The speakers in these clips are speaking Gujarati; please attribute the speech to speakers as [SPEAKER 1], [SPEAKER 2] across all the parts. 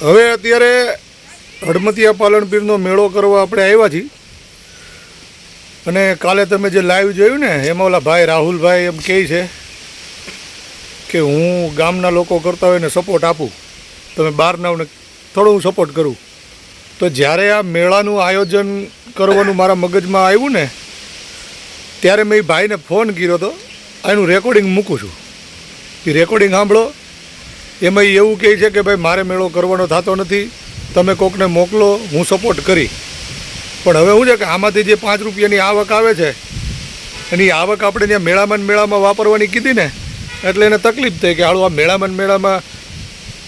[SPEAKER 1] હવે અત્યારે હડમતિયા પાલનપીરનો મેળો કરવા આપણે આવ્યા છીએ. અને કાલે તમે જે લાઈવ જોયું ને, એમાં ઓલા ભાઈ રાહુલભાઈ એમ કહે છે કે હું ગામના લોકો કરતા હોય એને સપોર્ટ આપું. તમે બહારનાઓને થોડો હું સપોર્ટ કરું. તો જ્યારે આ મેળાનું આયોજન કરવાનું મારા મગજમાં આવ્યું ને, ત્યારે મેં ભાઈને ફોન કર્યો હતો એનું રેકોર્ડિંગ મૂકું છું. એ રેકોર્ડિંગ સાંભળો. એમાં એવું કહે છે કે ભાઈ, મારે મેળો કરવાનો થતો નથી, તમે કોકને મોકલો, હું સપોર્ટ કરી. પણ હવે શું છે કે આમાંથી જે પાંચ રૂપિયાની આવક આવે છે, એની આવક આપણે ત્યાં મેળામાં મેળામાં વાપરવાની કીધી ને, એટલે એને તકલીફ થઈ કે હાળું, આ મેળામાં મેળામાં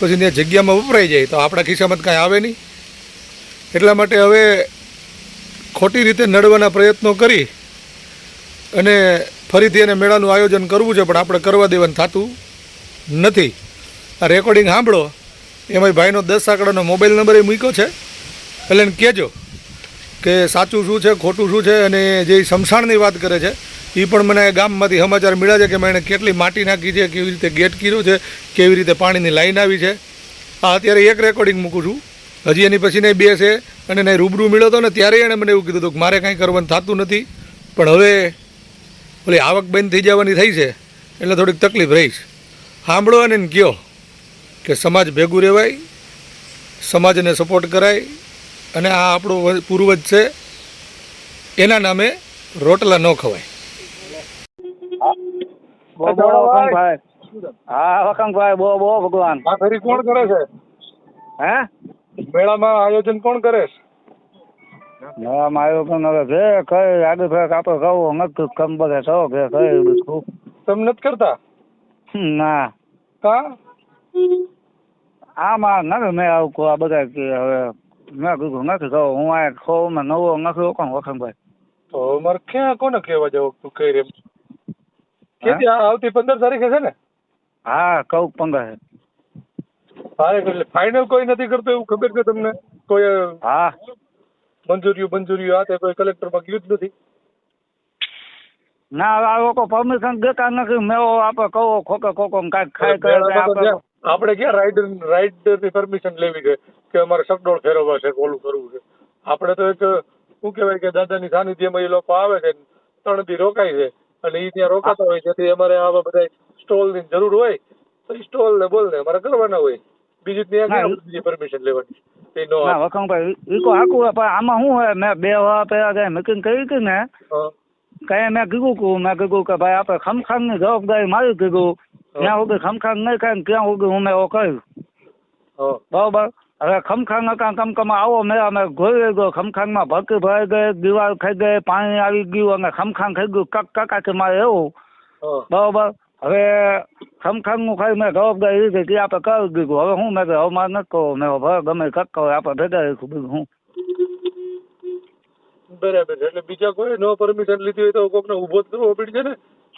[SPEAKER 1] પછી ત્યાં જગ્યામાં વપરાઈ જાય, તો આપણા ખિસ્સામાં કાંઈ આવે નહીં. એટલા માટે હવે ખોટી રીતે નડવાના પ્રયત્નો કરી અને ફરીથી એને મેળાનું આયોજન કરવું છે, પણ આપણે કરવા દેવાનું થતું નથી. આ રેકોર્ડિંગ સાંભળો. એમાં ભાઈનો દસ આંકડાનો મોબાઈલ નંબર એ મૂક્યો છે. એટલે એને કહેજો કે સાચું શું છે, ખોટું શું છે અને જે શમશાણની વાત કરે છે એ પણ મને ગામમાંથી સમાચાર મળ્યા છે કે એને કેટલી માટી નાખી છે, કેવી રીતે ગેટ કર્યો છે, કેવી રીતે પાણીની લાઈન આવી છે. આ અત્યારે એક રેકોર્ડિંગ મૂકું છું. હજી એની પછી નહીં બે છે અને એને રૂબરૂ મળ્યો હતો ને ત્યારે એણે મને એવું કીધું હતું કે મારે કાંઈ કરવાનું થતું નથી. પણ હવે ઓલી આવક બંધ થઈ જવાની થઈ છે, એટલે થોડીક તકલીફ રહીશ. સાંભળો અને કહો. કે સમાજ ભેગું રહેવાય સમાજને સપોર્ટ કરાય અને આ આપણો પૂર્વજ છે. એના નામે રોટલા ન ખવાય.
[SPEAKER 2] હા વખંભાઈ બો બો ભગવાન.
[SPEAKER 1] આ ફરી કોણ કરે છે?
[SPEAKER 2] હે?
[SPEAKER 1] મેળામાં આયોજન કોણ કરે છે?
[SPEAKER 2] મેળામાં આયોજન હવે ભે કઈ આગળ ફેર આપણે ખાવો નથી કમ બધે કહો કે કઈ તમને
[SPEAKER 1] તમે નથી કરતા?
[SPEAKER 2] ના.
[SPEAKER 1] કા?
[SPEAKER 2] આમાં નથી મેં આવું કહું આ બધા કે હવે મેં કીધું નથી કહું હું આ ખોમાં નવો નથી કોણ વખંભાઈ
[SPEAKER 1] તો મારે ક્યાં કોને કહેવા જવું તું કઈ રે? કેદી આવતી પંદર તારીખે છે ને?
[SPEAKER 2] હા કહું પંદર
[SPEAKER 1] હા. એટલે ફાઇનલ કોઈ નથી કરતો એવું ખબર છે તમને? કોઈ
[SPEAKER 2] હા.
[SPEAKER 1] મંજૂરીઓ મંજૂરીઓ આ તે કોઈ કલેક્ટરમાં ગયું જ નથી?
[SPEAKER 2] ના આ લોકો પરમિશન દેતા નથી. મેં આપણે કહો ખોકે ખોકો કાંઈક ખાઈ કરે આપણે
[SPEAKER 1] ક્યાં- રાઈડ રાઇડર પરમિશન લેવી છે કે અમારે શકડોળ ફેરવવા છે ઓલું કરવું છે? આપણે તો એક શું કહેવાય કે દાદાની સાનિધ્યમાં એ લોકો આવે છે ત્રણ દી રોકાય છે અને એ ત્યાં રોકાતા હોય જેથી અમારે આવા બધા સ્ટોલની જરૂર હોય તો એ સ્ટોલ ને બોલ ને અમારે કરવાના હોય. બીજું ત્યાં ક્યાં બીજી પરમિશન લેવાની
[SPEAKER 2] આખું પણ આમાં શું હોય મેં બે વાર પેલા કઈ મીટિંગ કરી હતી ને કઈ મેં કીધું કે મેં કીધું કે ભાઈ આપણે ખમખામની જવાબદારી મારી કીધું ત્યાં સુધી નહીં ત્યાં હું મેં કહ્યું બરોબર? હવે ખમખામ હતા કમકમાં આવો મેં અમે ઘોરી ગયો ખમખામમાં ભરતી ભરાઈ ગઈ દિવાલ ખાઈ ગઈ પાણી આવી ગયું અને ખમખામ ખાઈ ગયું. કક કકા કે મારે એવું. બરોબર? હવે ખમખામનું ખાઈ મેં આપણે કરી દીધું. હવે હું મેં કીધું હવે મારે નથી કહું મેં ભલે ગમે કક કહો આપણે ભેગા રહીશું બીજું હું.
[SPEAKER 1] બરાબર એટલે બીજા કોઈ નો પરમિશન લીધી હોય તો કોકને ઊભો જ કરવો પડશે ને?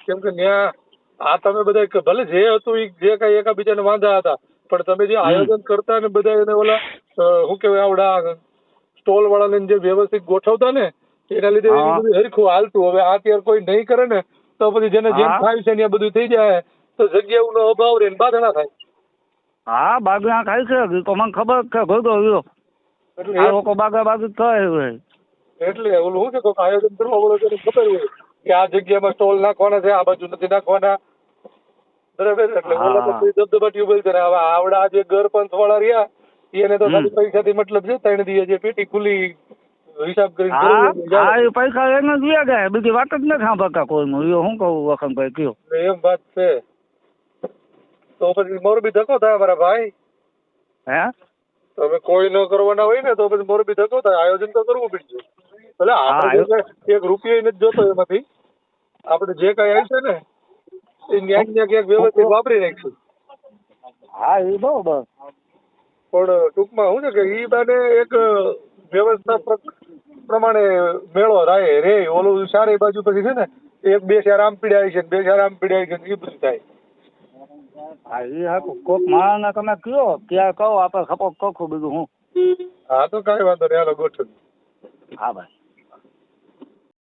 [SPEAKER 1] કેમ કે ન્યા આ તમે બધા ભલે જે હતું એ જે કઈ એકબીજાને વાંધા હતા પણ તમે જે આયોજન કરતા ને બધા એને ઓલા શું કહેવાય આવડા સ્ટોલ વાળાને જે વ્યવસ્થિત ગોઠવતા ને એના લીધે. બધું હરખું હાલતું. હવે આ અત્યારે કોઈ નહીં કરે ને તો પછી જેને જેમ થાય છે ને બધું થઈ જાય તો જગ્યાઓનો અભાવ રહે ને બાધણા થાય.
[SPEAKER 2] હા બાગના ખાય છે. તો મને ખબર છે ભેગો
[SPEAKER 1] એટલે
[SPEAKER 2] આ
[SPEAKER 1] એ-
[SPEAKER 2] લોકો બાગા બાગી થાય હોય
[SPEAKER 1] એટલે ઓલું શું છે આયોજન કરવા વાળો ખબર હોય કે આ જગ્યામાં સ્ટોલ નાખવાના છે આ બાજુ નથી નાખવાના બરાબર? એટલે ઓલા તો દબદબા ટ્યુબવેલ છે ને હવે આવડા જે ગરપંથ વાળા રહ્યા એને તો
[SPEAKER 2] હમ.
[SPEAKER 1] ખાલી પૈસાથી મતલબ છે ત્રણ દી જે પેટી ખુલ્લી હિસાબ કરીને
[SPEAKER 2] હા
[SPEAKER 1] કરવું હોય
[SPEAKER 2] હા
[SPEAKER 1] જાય.
[SPEAKER 2] એ પૈસા એને જ વ્યા ગયા. બીજી વાત જ નથી સાંભળતા કોઈનું. એ શું કહું વખંભાઈ કયો.
[SPEAKER 1] એમ વાત છે. તો પછી મોરબી ધક્કો થાય મારા ભાઈ?
[SPEAKER 2] હે?
[SPEAKER 1] તમે કોઈ ન કરવાના હોય ને તો પછી મોરબી ધક્કો થાય. આયોજન તો કરવું પડશે. એટલે આપણે કાંઈ એક રૂપિયો નથી જોતો એમાંથી. આપણે જે કઈ આવશે ને એ ન્યાક ને ક્યાંક વ્યવસ્થિત વાપરી નાખશું
[SPEAKER 2] હા એ બરોબર
[SPEAKER 1] પણ ટૂંકમાં શું છે કે ઈ બાને એક વ્યવસ્થા પ્રમાણે મેળો રાય રે ઓલું ચારે બાજુ પછી છે ને એક બે ચાર આમ પીડાય છે ને બે ચાર આમ પીડાય છે ને એ બધું થાય.
[SPEAKER 2] હા એ હારું કોક માણસને તમે કયો ક્યાં કહો આપણે ખપો કખું બીજું હું.
[SPEAKER 1] હા તો કઈ વાંધો નહીં હાલો ગોઠવ
[SPEAKER 2] હા ભાઈ.